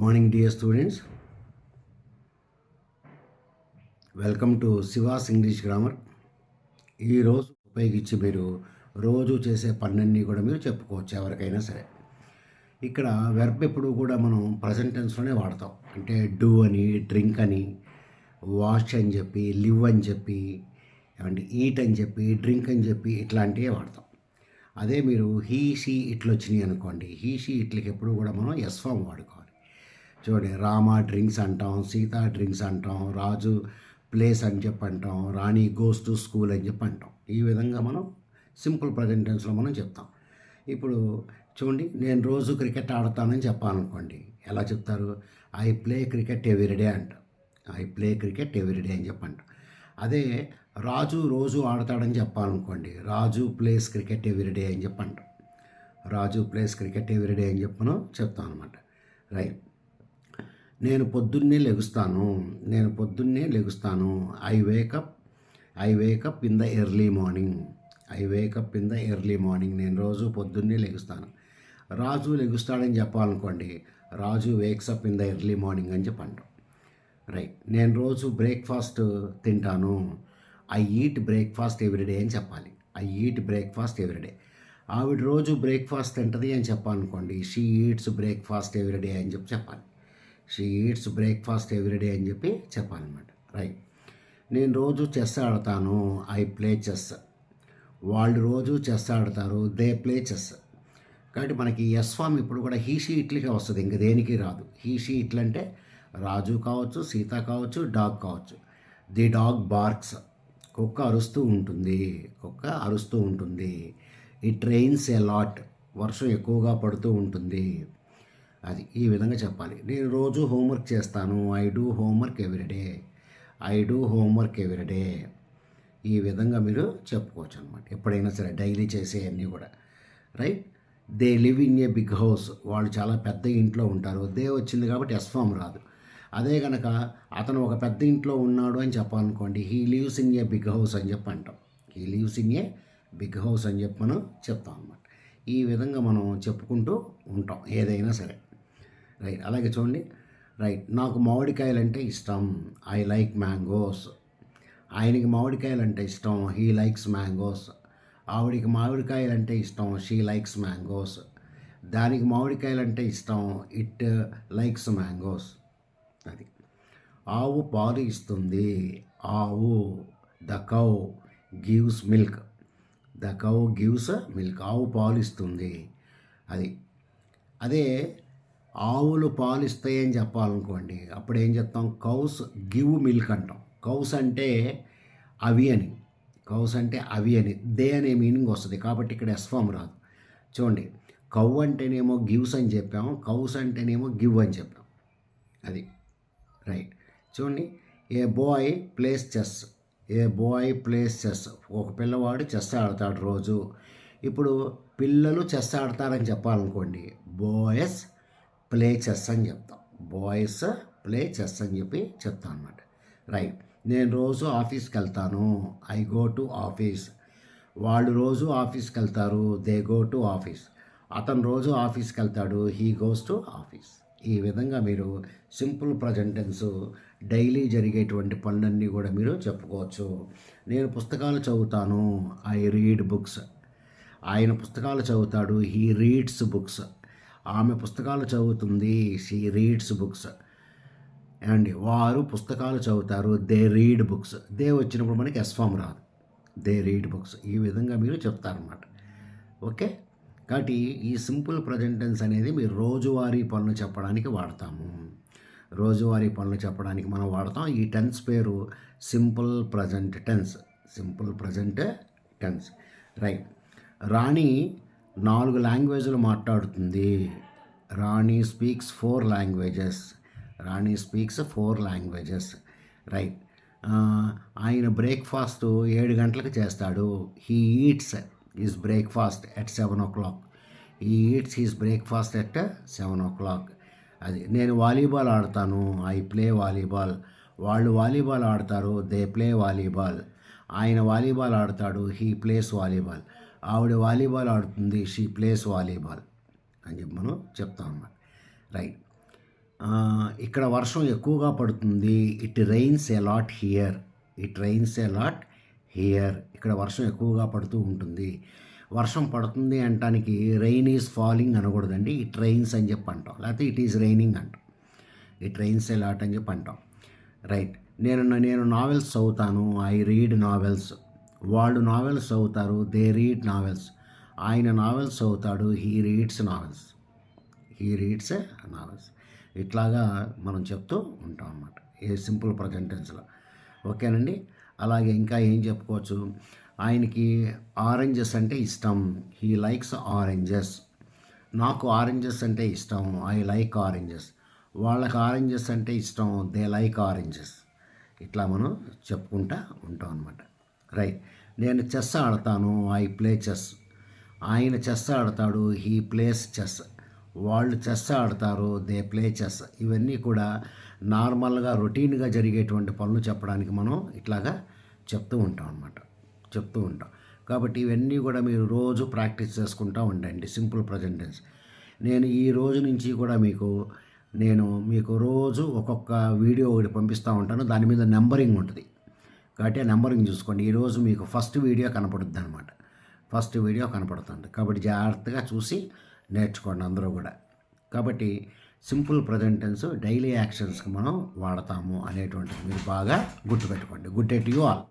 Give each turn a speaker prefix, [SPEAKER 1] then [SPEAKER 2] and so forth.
[SPEAKER 1] Morning dear students welcome to Shivas English grammar ఈరోజు ఉపయోగించి మీరు రోజు చేసే పనులన్నీ కూడా మీరు చెప్పుకోవచ్చు ఎవరికైనా సరే. ఇక్కడ వెర్బ్ ఎప్పుడు కూడా మనం ప్రజెంట్ టెన్స్లోనే వాడతాం. అంటే డూ అని డ్రింక్ అని వాష్ అని చెప్పి లివ్ అని చెప్పి ఏమంటే ఈట్ అని చెప్పి డ్రింక్ అని చెప్పి ఇట్లాంటివే వాడతాం. అదే మీరు హీ షీ ఇట్లు వచ్చినాయి అనుకోండి. హీ షీ ఇట్లకి ఎప్పుడు కూడా మనం ఎస్ ఫామ్ వాడుకోవాలి. చూడండి రామ డ్రింక్స్ అంటాం సీత డ్రింక్స్ అంటాం రాజు ప్లేస్ అని చెప్పి అంటాం రాణి గోస్ టు స్కూల్ అని చెప్పి అంటాం. ఈ విధంగా మనం సింపుల్ ప్రజెంట్ టెన్స్లో మనం చెప్తాం. ఇప్పుడు చూడండి నేను రోజు క్రికెట్ ఆడతానని చెప్పాలనుకోండి ఎలా చెప్తారు? ఐ ప్లే క్రికెట్ ఎవ్రీడే అంట. ఐ ప్లే క్రికెట్ ఎవ్రీడే అని చెప్పంట అదే రాజు రోజు ఆడతాడని చెప్పాలనుకోండి Raju plays cricket every day అని చెప్పంట Raju plays cricket every day అని చెప్పను చెప్తాను అనమాట రైట్. నేను పొద్దున్నే లెగుస్తాను నేను పొద్దున్నే లెగుస్తాను. I wake up I wake up in the early morning I wake up in the early morning నేను రోజు పొద్దున్నే లెగుస్తాను. రాజు లెగుస్తాడని చెప్పాలనుకోండి Raju wakes up in the early morning అని చెప్పండి రైట్ నేను రోజు బ్రేక్ఫాస్ట్ తింటాను. ఐ ఈట్ బ్రేక్ఫాస్ట్ ఎవ్రీడే అని చెప్పాలి. ఐ ఈట్ బ్రేక్ఫాస్ట్ ఎవ్రీడే ఆవిడ రోజు బ్రేక్ఫాస్ట్ తింటది అని చెప్పాలనుకోండి షీ ఈట్స్ బ్రేక్ఫాస్ట్ ఎవ్రీడే అని చెప్పి చెప్పాలి. షీ ఈట్స్ బ్రేక్ఫాస్ట్ ఎవ్రీడే అని చెప్పి చెప్పాలన్నమాట. రైట్. నేను రోజు చెస్ ఆడతాను. I play chess. వాళ్ళు రోజు చెస్ ఆడతారు. They play chess. కాబట్టి మనకి ఎస్ ఫామ్ ఇప్పుడు కూడా హీషీ ఇట్లకే వస్తుంది. ఇంక దేనికి రాదు. హీషీ ఇట్లంటే అంటే రాజు కావచ్చు సీత కావచ్చు డాగ్ కావచ్చు. The dog barks. కుక్క అరుస్తూ ఉంటుంది. కుక్క అరుస్తూ ఉంటుంది. ఈ ట్రైన్స్ ఏ లాట్. వర్షం ఎక్కువగా పడుతూ ఉంటుంది. అది ఈ విధంగా చెప్పాలి. నేను రోజు హోంవర్క్ చేస్తాను. I do homework every day I do homework every day ఈ విధంగా మీరు చెప్పుకోవచ్చు అనమాట ఎప్పుడైనా సరే డైలీ చేసేవన్నీ కూడా. Right? They live in a big house. వాళ్ళు చాలా పెద్ద ఇంట్లో ఉంటారు. దే వచ్చింది కాబట్టి ఎస్ ఫామ్ రాదు. అదే కనుక అతను ఒక పెద్ద ఇంట్లో ఉన్నాడు అని చెప్పాలనుకోండి he lives in a big house అని చెప్పి అంటాం he lives in a big house అని చెప్పి మనం చెప్తాం అనమాట ఈ విధంగా మనం చెప్పుకుంటూ ఉంటాం ఏదైనా సరే. రైట్ అలాగే చూడండి. రైట్ నాకు మామిడికాయలు అంటే ఇష్టం. I like mangoes. ఆయనకి మామిడికాయలు అంటే ఇష్టం. He likes mangoes. ఆవిడికి మామిడికాయలు అంటే ఇష్టం. She likes mangoes. దానికి మామిడికాయలు అంటే ఇష్టం. It likes mangoes. అది. ఆవు పాలు ఇస్తుంది. ఆవు the cow gives milk. The cow gives milk. ఆవు పాలు ఇస్తుంది. అది. అదే ఆవులు పాలు ఇస్తాయని చెప్పాలనుకోండి అప్పుడు ఏం చెప్తాం? కౌస్ గివ్ మిల్క్ అంటాం. కౌస్ అంటే అవి అని. కౌస్ అంటే అవి అని. దే అనే మీనింగ్ వస్తుంది. కాబట్టి ఇక్కడ ఎస్ఫామ్ రాదు. చూడండి కౌ అంటేనేమో గివ్స్ అని చెప్పాం. కౌస్ అంటేనేమో గివ్ అని చెప్పాం. అది. రైట్. చూడండి a boy plays chess. A boy plays chess. ఒక పిల్లవాడు చెస్ ఆడతాడు రోజు. ఇప్పుడు పిల్లలు చెస్ ఆడతారని చెప్పాలనుకోండి బాయ్స్ ప్లే చెస్ అని చెప్తాం. బాయ్స్ ప్లే చెస్ అని చెప్పి చెప్తాం అనమాట రైట్. నేను రోజు ఆఫీస్కి వెళ్తాను. I go to office. వాళ్ళు రోజు ఆఫీస్కి వెళ్తారు. They go to office. అతను రోజు ఆఫీస్కి వెళ్తాడు. He goes to office. ఈ విధంగా మీరు సింపుల్ ప్రజెంటెన్స్ డైలీ జరిగేటువంటి పనులన్నీ కూడా మీరు చెప్పుకోవచ్చు. నేను పుస్తకాలు చదువుతాను. I read books. ఆయన పుస్తకాలు చదువుతాడు. He reads books. ఆమె పుస్తకాలు చదువుతుంది. షీ రీడ్స్ బుక్స్ అండి వారు పుస్తకాలు చదువుతారు. దే రీడ్ బుక్స్ దే వచ్చినప్పుడు మనకి ఎస్ఫామ్ రాదు. దే రీడ్ బుక్స్ ఈ విధంగా మీరు చెప్తారన్నమాట. ఓకే? కాబట్టి ఈ సింపుల్ ప్రజెంటెన్స్ అనేది మీరు రోజువారీ పనులు చెప్పడానికి వాడతాము. రోజువారీ పనులు చెప్పడానికి మనం వాడతాం. ఈ టెన్స్ పేరు simple present tense. Simple present tense. Right. Rani నాలుగు లాంగ్వేజ్లు మాట్లాడుతుంది. Rani speaks four languages. Rani speaks four languages. Right. ఆయన బ్రేక్ఫాస్ట్ ఏడు గంటలకు చేస్తాడు. He eats is breakfast at seven o'clock. He eats his breakfast at seven o'clock. అది నేను volleyball ఆడతాను. I play volleyball. వాళ్ళు వాలీబాల్ ఆడతారు. They play volleyball. ఆయన వాలీబాల్ ఆడతాడు. He plays volleyball. ఆవిడ వాలీబాల్ ఆడుతుంది. షీ ప్లేస్ వాలీబాల్ అని చెప్పి మనం చెప్తాం అన్నమాట. రైట్ ఇక్కడ వర్షం ఎక్కువగా పడుతుంది. It rains a lot here it rains a lot here ఇక్కడ వర్షం ఎక్కువగా పడుతూ ఉంటుంది. వర్షం పడుతుంది అంటానికి రెయిన్ ఈజ్ ఫాలింగ్ అనకూడదండి. ఇట్ రెయిన్స్ అని చెప్పి అంటాం. లేకపోతే ఇట్ ఈజ్ రైనింగ్ అంటాం. ఇట్ రెయిన్స్ ఎ లాట్ అని చెప్పి అంటాం. రైట్ నేను నేను నావెల్స్ చదువుతాను. ఐ రీడ్ నావెల్స్ వాళ్ళు నావెల్స్ చదువుతారు దే రీడ్ నావెల్స్ ఆయన నావెల్స్ చదువుతాడు he reads novels he reads novels ఇట్లాగా మనం చెప్తూ ఉంటాం అన్నమాట. ఏ సింపుల్ ప్రజెంటెన్స్లో ఓకేనండి? అలాగే ఇంకా ఏం చెప్పుకోవచ్చు? ఆయనకి ఆరెంజెస్ అంటే ఇష్టం. హీ లైక్స్ ఆరెంజెస్ నాకు ఆరెంజెస్ అంటే ఇష్టం. ఐ లైక్ ఆరెంజెస్ వాళ్ళకి ఆరెంజెస్ అంటే ఇష్టం. దే లైక్ ఆరెంజెస్ ఇట్లా మనం చెప్పుకుంటా ఉంటాం అన్నమాట. రైట్ నేను చెస్ ఆడతాను. ఐ ప్లే చెస్ ఆయన చెస్ ఆడతాడు. హీ ప్లేస్ చెస్ వాళ్ళు చెస్ ఆడతారు. దే ప్లే చెస్ ఇవన్నీ కూడా నార్మల్గా రొటీన్గా జరిగేటువంటి పనులు చెప్పడానికి మనం ఇట్లాగా చెప్తూ ఉంటాం అన్నమాట. చెప్తూ ఉంటాం. కాబట్టి ఇవన్నీ కూడా మీరు రోజు ప్రాక్టీస్ చేసుకుంటూ ఉండండి. సింపుల్ ప్రజెంటెన్స్ నేను ఈ రోజు నుంచి కూడా మీకు నేను మీకు రోజు ఒక్కొక్క వీడియో ఒకటి పంపిస్తూ ఉంటాను. దాని మీద నెంబరింగ్ ఉంటుంది. కాబట్టి నెంబరింగ్ చూసుకోండి. ఈరోజు మీకు ఫస్ట్ వీడియో కనపడుద్ది అనమాట ఫస్ట్ వీడియో కనపడుతుంది. కాబట్టి జాగ్రత్తగా చూసి నేర్చుకోండి అందరూ కూడా. కాబట్టి సింపుల్ ప్రజెంటెన్స్ డైలీ యాక్షన్స్కి మనం వాడతాము అనేటువంటిది మీరు బాగా గుర్తుపెట్టుకోండి. Good day to you all.